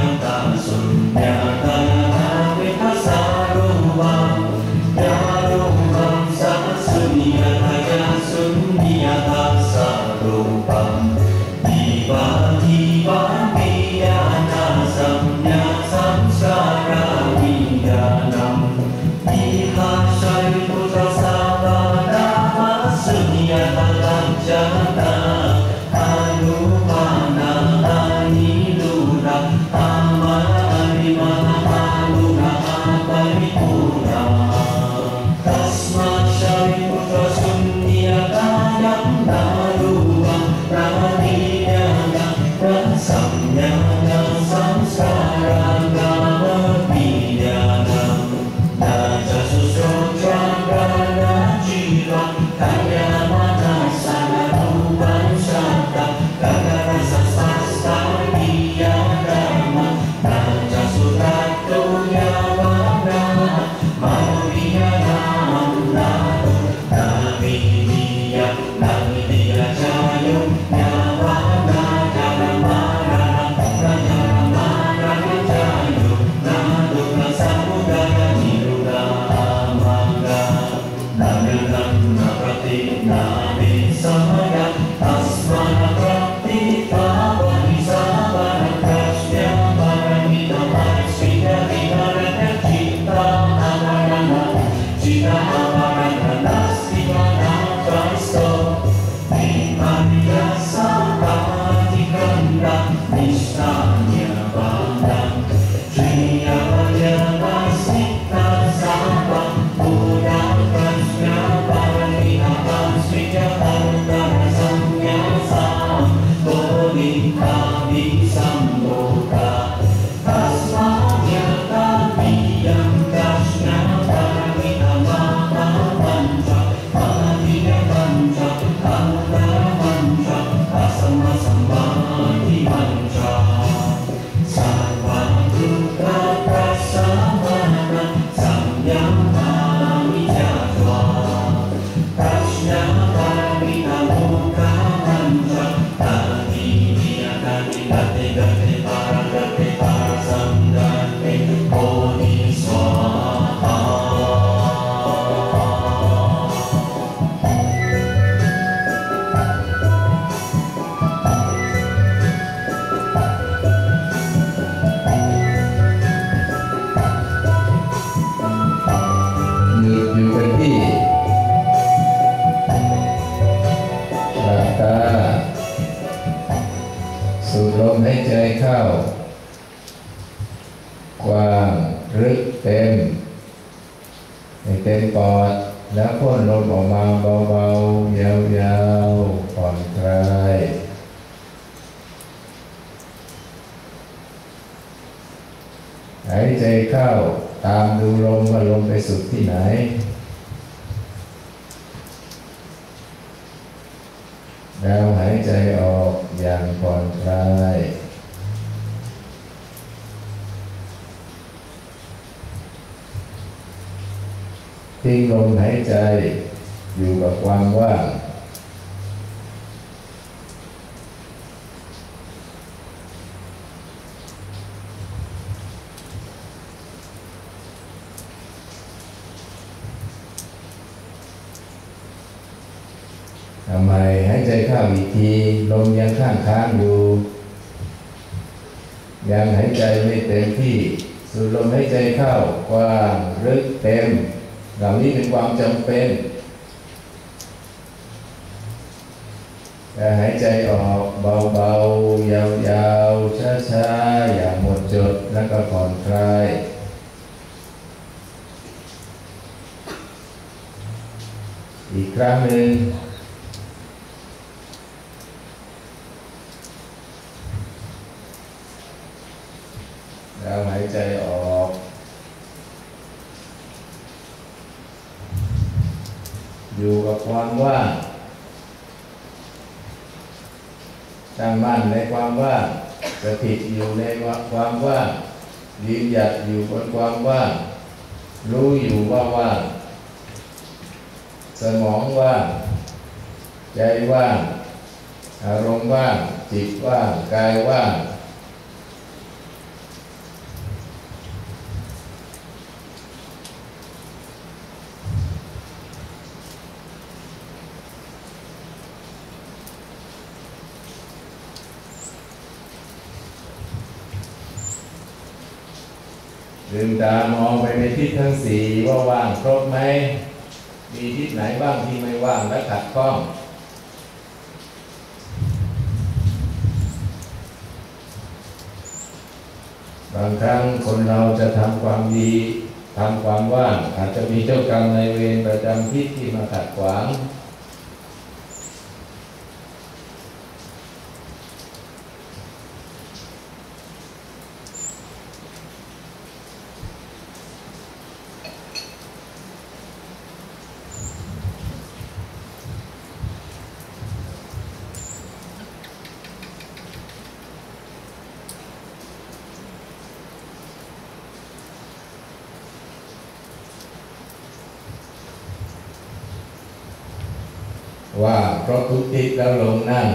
adianta sua Kaya ลมหายใจอยู่กับความว่างทำไมหายใจเข้าอีกทีลมยังข้างค้างอยู่ ยังหายใจไม่เต็มที่สูดลมหายใจเข้ากว้างลึกเต็ม เหล่านี้เป็นความจำเป็นแต่หายใจออกเบาๆ ยาวๆ ช้าๆ อย่างหมดจดแล้วก็ผ่อนคลายอีกครั้งหนึ่งแล้วหายใจออก อยู่กับความว่างตั้งมั่นในความว่างสถิตอยู่ในความว่างยืนหยัดอยู่บนความว่าง รู้อยู่ว่าว่าง สมองว่าง ใจว่าง อารมณ์ว่าง จิตว่าง กายว่าง ลืมตามองไปในทิศทั้งสี่ว่าว่างครบไหม มีทิศไหนบ้างที่ไม่ว่างและขัดข้องบางครั้งคนเราจะทำความดีทำความว่าง อาจจะมีเจ้ากรรมในเวรประจำทิศที่มาขัดขวาง ว่าเพราะ ทุกทิศแล้วลงนั่ง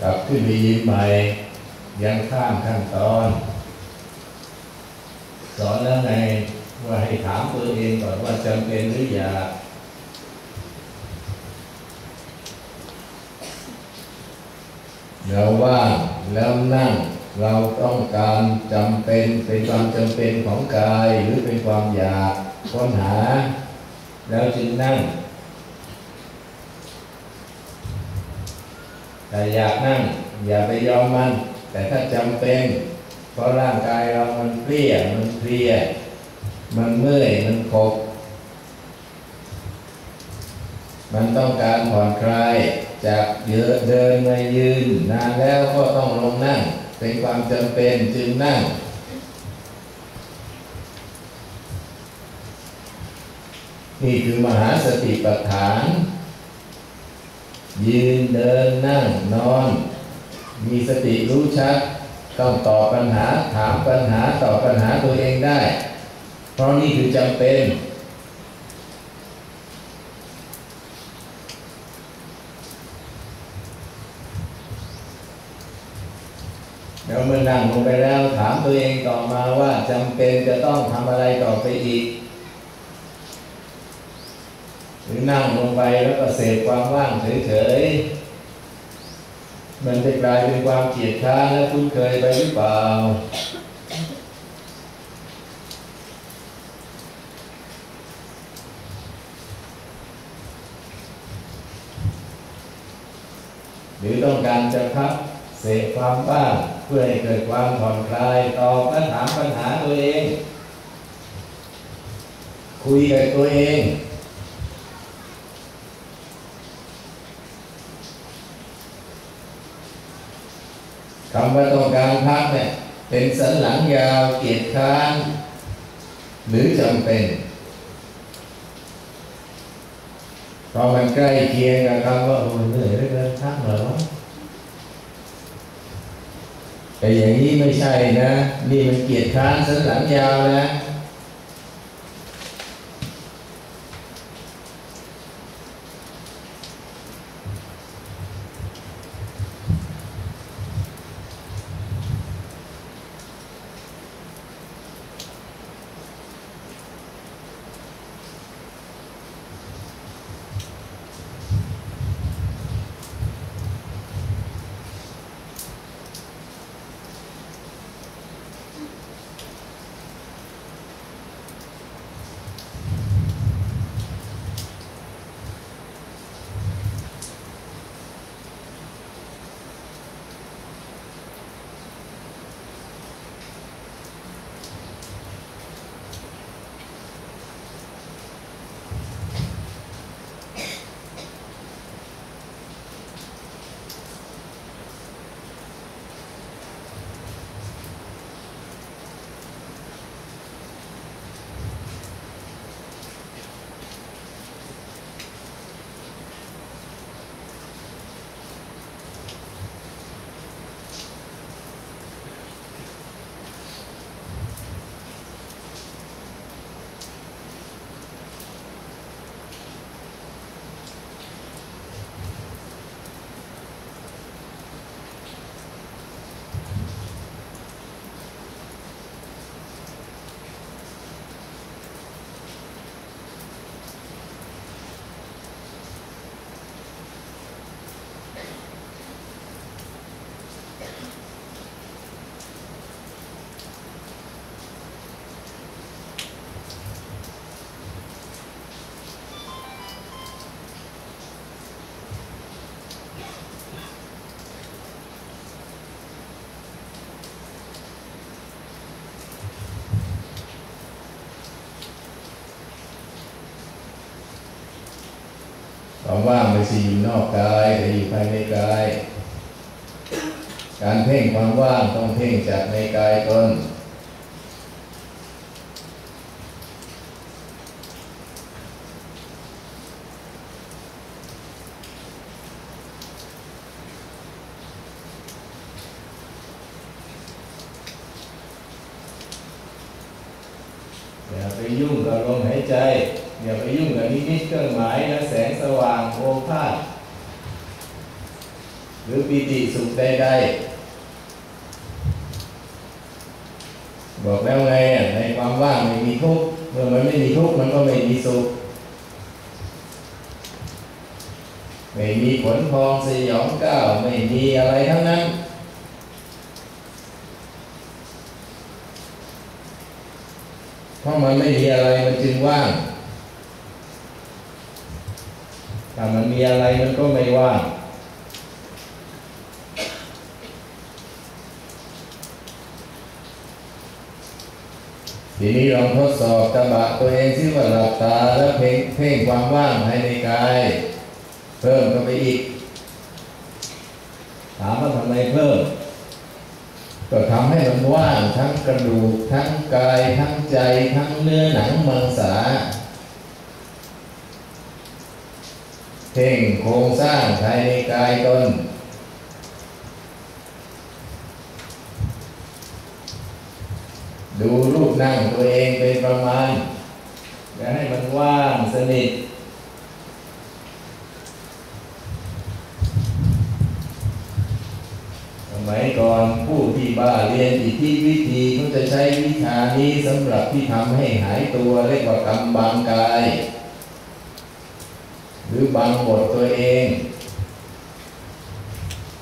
กลับขึ้นไปยิ้มใหม่ยังข้ามขั้นตอน สอนแล้วไงว่าให้ถามตัวเองก่อนว่าจำเป็นหรืออยาก เราว่างแล้วนั่ง เราต้องการจำเป็นเป็นความจำเป็นของกายหรือเป็นความอยากค้นหา แล้วจึงนั่งแต่อยากนั่ง อย่าไปยอมมัน แต่ถ้าจำเป็น เพราะร่างกายเรามันเปรี้ยมันเพลียมันเมื่อยมันขบมันต้องการผ่อนคลาย จากเยอะเดินมายืน นานแล้วก็ต้องลงนั่ง เป็นความจำเป็นจึงนั่ง นี่คือมหาสติปัฏฐาน ยืนเดินนั่งนอน มีสติรู้ชัด ต้องตอบปัญหาถามปัญหาตอบปัญหาตัวเองได้ เพราะนี่คือจำเป็น แล้วเมื่อนั่งลงไปแล้วถามตัวเองต่อมาว่าจำเป็นจะต้องทำอะไรต่อไปอีก หรือนั่งลงไปแล้วก็เสพความว่างเฉยๆมันจะกลายเป็นความเกลียดค้านและคุ้นเคยไปหรือเปล่าหรือต้องการจะพัก เสพความบ้าเพื่อให้เกิดความผ่อนคลายตอบและถามปัญหาตัวเอง คุยกับตัวเองคำว่าต้องการพักเนี่ยเป็นสันหลังยาวเกียรติค้าน หรือจำเป็นเพราะมันใกล้เคียงกับคำว่าโอ้ยเหนื่อยเหลือเกินพักเหรอ อย่างนี้ไม่ใช่นะ นี่มันเกียรติค้านสันหลังยาวนะ วามว่างไม่ใช่อยู่นอกกายแต่อยู่ภายในกาย การเพ่งความว่างต้องเพ่งจากในกายตนอย่าไปยุ่งกับลมหายใจ อย่าไปยุ่งกับนิมิตเครื่องหมายและ แสงสว่างโอภาสหรือปีติสุขใดๆบอกแล้วไงในความว่างไม่มีทุกข์เมื่อมันไม่มีทุกข์มันก็ไม่มีสุขไม่มีผลพองสยองก้าวไม่มีอะไรทั้งนั้นเพราะมันไม่มีอะไรมันจึงว่าง ถ้ามันมีอะไรมันก็ไม่ว่างทีนี้ลองทดสอบตะบะตัวเองซิว่าหลับตาแล้วเพ่งเพ่งความว่างภายในกาย เพิ่มเข้าไปอีก ถามว่าทำไมเพิ่ม ก็ทำให้มันว่างทั้งกระดูกทั้งกายทั้งใจทั้งเนื้อหนังมังสา เพ่งโครงสร้างภายในกายตนดูรูปนั่งตัวเองเป็นประมาณอย่าให้มันว่างสนิทสมัยก่อนผู้ที่บ้าเรียนอิทธิวิธีเขาจะใช้วิชานี้สำหรับที่ทำให้หายตัวเรียกว่ากรรมบางกาย หรือบังหมดตัวเอง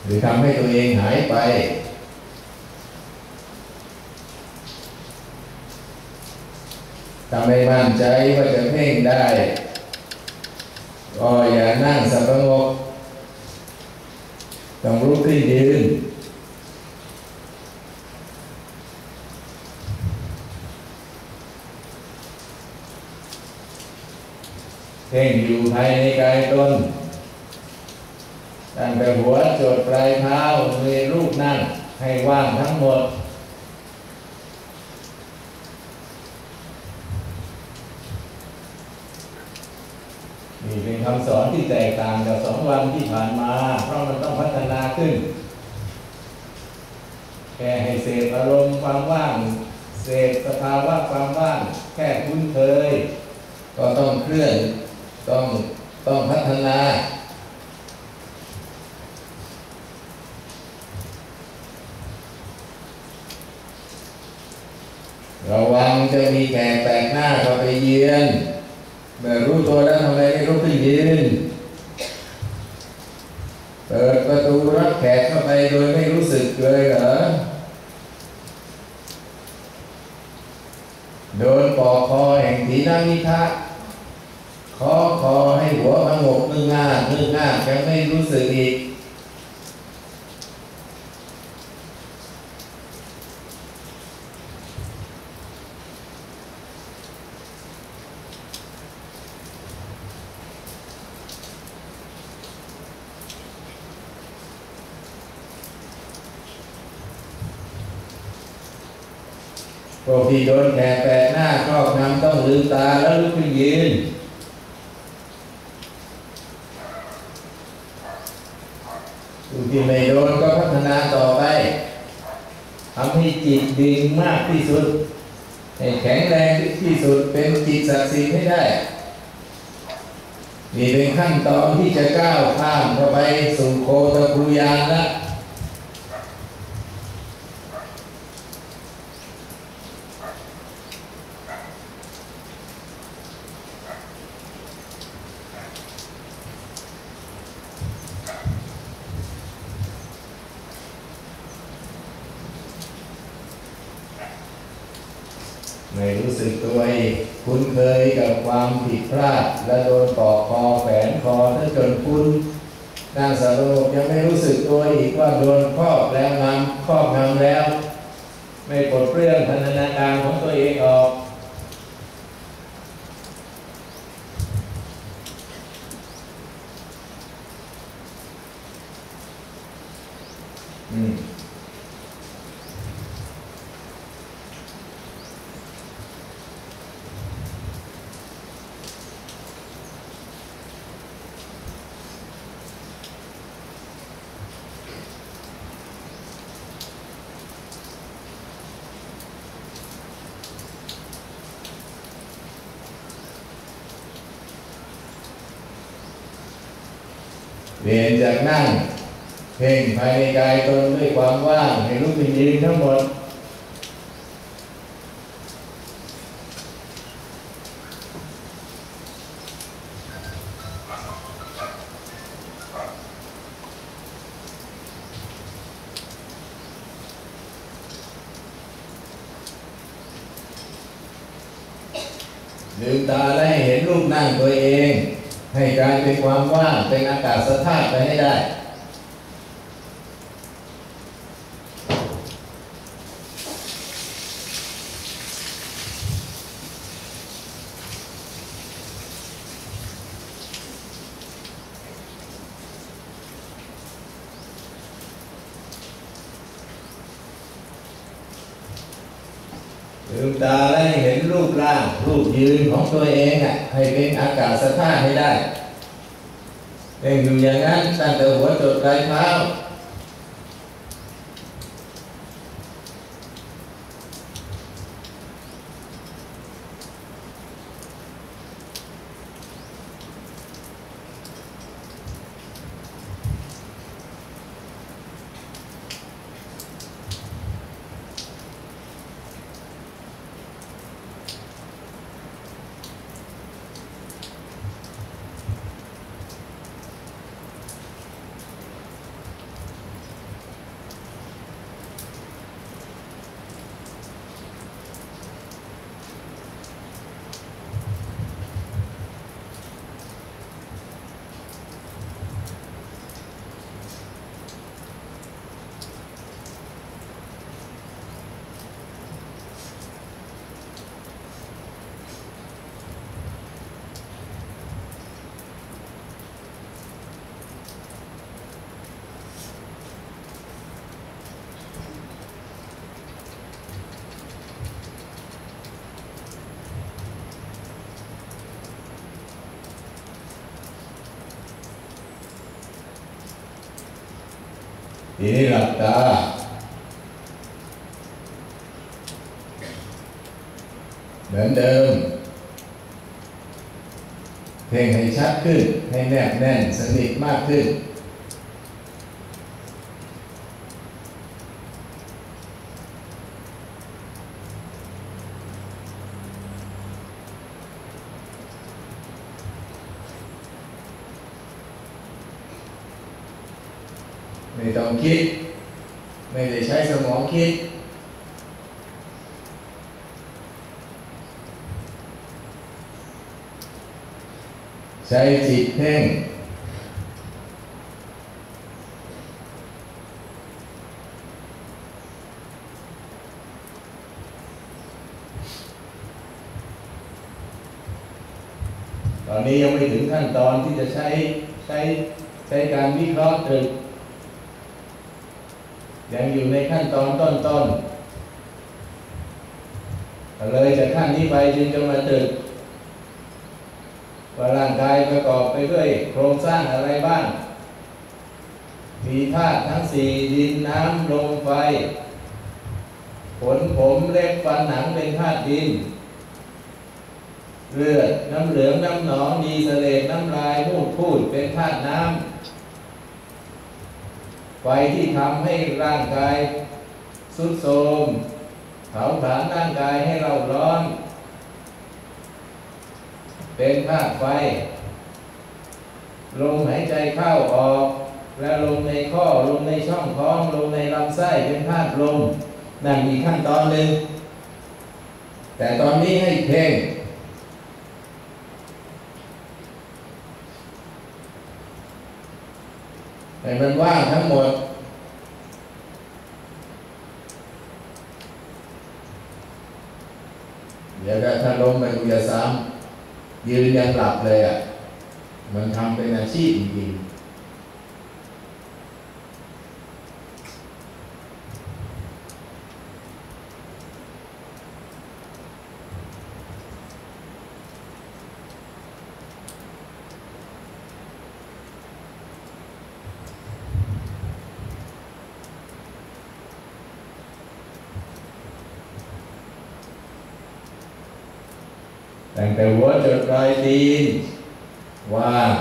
หรือทำให้ตัวเองหายไป ทำให้มั่นใจว่าจะเพ่งได้ ก็อย่านั่งสับงกต้องลุกขึ้นยืน เพ่งอยู่ภายในกายตนตั้งแต่หัวจดปลายเท้ามีรูปนั่งให้ว่างทั้งหมด นี่เป็นคำสอนที่แตกต่างจากสองวันที่ผ่านมา เพราะมันต้องพัฒนาขึ้น แค่ให้เสพอารมณ์ความว่าง เสพสภาวะความว่าง แค่คุ้นเคย ก็ต้องเคลื่อน ต้องต้องพัฒนาระวังจะมีแขกแปลกหน้าเข้าไปเยือนเมื่อรู้ตัวแล้วทำไมไม่ลุกขึ้นยืนเปิดประตูรับแขกเข้าไปโดยไม่รู้สึกเลยเหรอโดนปอกคอแห่งทีนามิทะ คอคอให้หัวพังกมืองามืองายังไม่รู้สึกอีกพวกที่โดนแขกแปลหน้าครอบงำต้องลืมตาแล้วลุกขึ้นยืน ที่ไม่โดนก็พัฒนาต่อไปทำให้จิตดีมากที่สุด ให้แข็งแรงที่สุดเป็นจิตศักดิ์สิทธิ์ให้ได้นี่เป็นขั้นตอนที่จะก้าวข้ามเข้าไปสู่โคตรภูยานแล้ว ความผิดพลาดและโดนปอกคอแฝนคอถ้าจนคุณนนางสาวโลกยังไม่รู้สึกตัวอีกว่าโดนครอบแล้วนำครอบงำแล้ว ไม่ปลดเปลื้องพันธนาการของตัวเองออกอืม ภายในกายตนด้วยความว่างให้รู้เป็นยืนทั้งหมดลืมตาและให้เห็นรูปนั่งตัวเอง ให้กลายเป็นความว่างเป็นอากาศสธาตุไปให้ได้ ลืมตาและให้เห็นรูปร่าง รูปยืนของ ตัวเองอะให้เป็นอากาศสธาตุให้ได้เองอยู่อย่างนั้นตั้งแต่หัวจดปลายเท้า ทีนี้หลับตาเหมือนเดิม เพ่งให้ชัดขึ้น ให้แนบแน่นสนิทมากขึ้น ไม่ต้องคิด ไม่ได้ใช้สมองคิด ใช้จิตเพ่ง ตอนนี้ยังไม่ถึงขั้นตอนที่จะใช้ใช้ใช้การวิเคราะห์ตรึก ยังอยู่ในขั้นตอนต้นๆเลยจากขั้นนี้ไปจึงจะมาตรึก ว่าร่างกายประกอบไปด้วยโครงสร้างอะไรบ้างมีธาตุทั้งสี่ดินน้ำลมไฟ ขนผมเล็บฟันหนังเป็นธาตุดิน เลือดน้ำเหลืองน้ำหนองดีเสลดน้ำลายมูดพูดเป็นธาตุน้ำไฟที่ทำให้ร่างกายสุดโทมเผาผลาญร่างกายให้เราร้อน เป็นธาตุไฟ ลมหายใจเข้าออก และลมในข้อลมในช่องท้องลมในลำไส้เป็นธาตุลมนั่นมีขั้นตอนหนึ่งแต่ตอนนี้ให้เพ่งให้มันว่างทั้งหมดเดี๋ยวถ้าลมไปกูจะซ้ำ ยืนยังหลับเลยอะ มันทำเป็นอาชีพจริงๆ ตั้งแต่หัวจนปลายตีนว่าง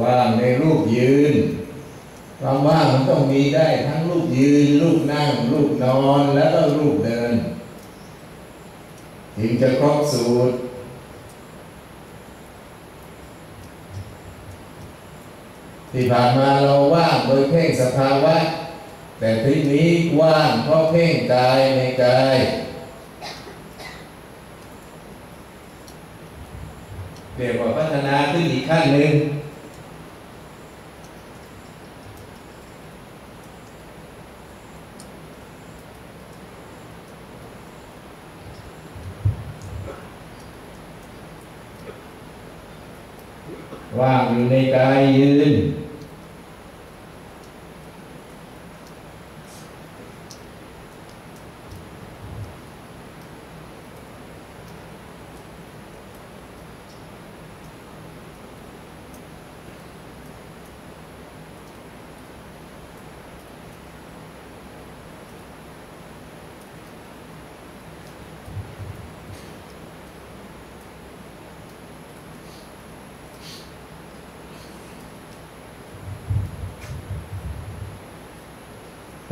ว่างในรูปยืนความว่างมันต้องมีได้ทั้งรูปยืน รูปนั่ง รูปนอนแล้วก็รูปเดิน ถึงจะครบสูตร ที่ผ่านมาเราว่างโดยเพ่งสภาวะ แต่ทีนี้ว่างเพราะเพ่งกายในกายเรียกว่าพัฒนาขึ้นอีกขั้นหนึ่ง ว่างอยู่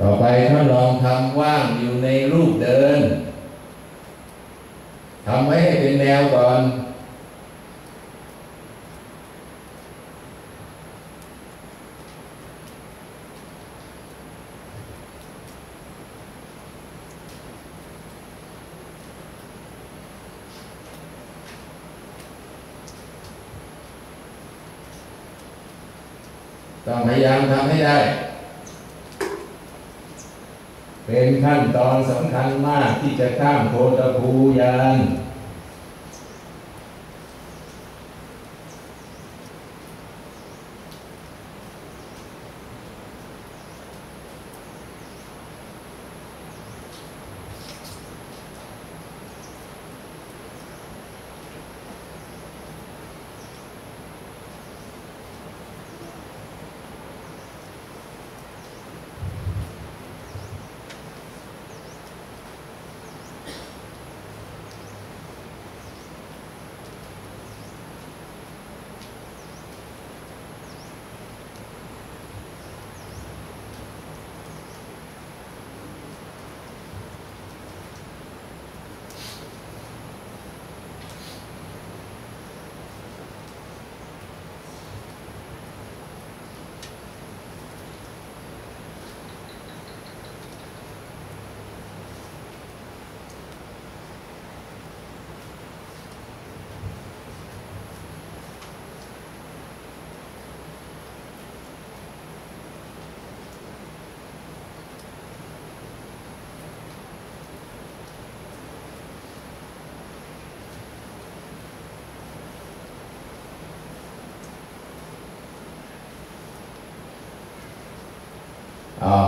ต่อไปถ้าลองทำว่างอยู่ในรูปเดินทำไว้ให้เป็นแนวก่อนต้องพยายามทำให้ได้ เป็นขั้นตอนสำคัญมากที่จะข้ามโพธภูยาน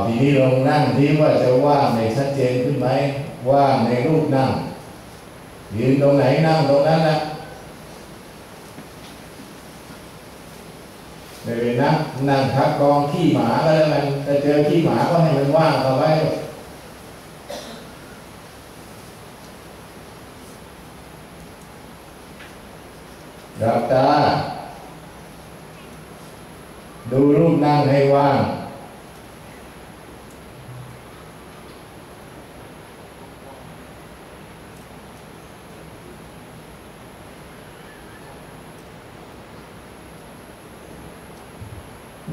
ทีนี้ลองนั่งที่ว่าจะว่างในชัดเจนขึ้นไหมว่างในรูปนั่ง ยืนตรงไหนนั่งตรงนั้นนะไม่เป็นนั่งนั่งทับกองขี้หมาก็แล้วกันถ้าเจอขี้หมาก็ให้มันว่างเอาไว้ดับตาดูรูปนั่งให้ว่าง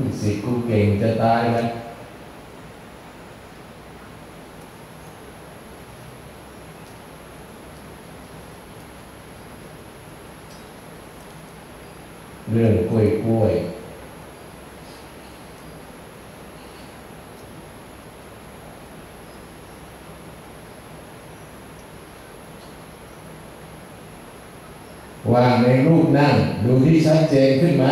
ลูกศิษกูเก่งจะตายไหมเรื่องกล้วยกล้วยวางในรูปนั่ง ดูที่ชัดเจนขึ้นไหม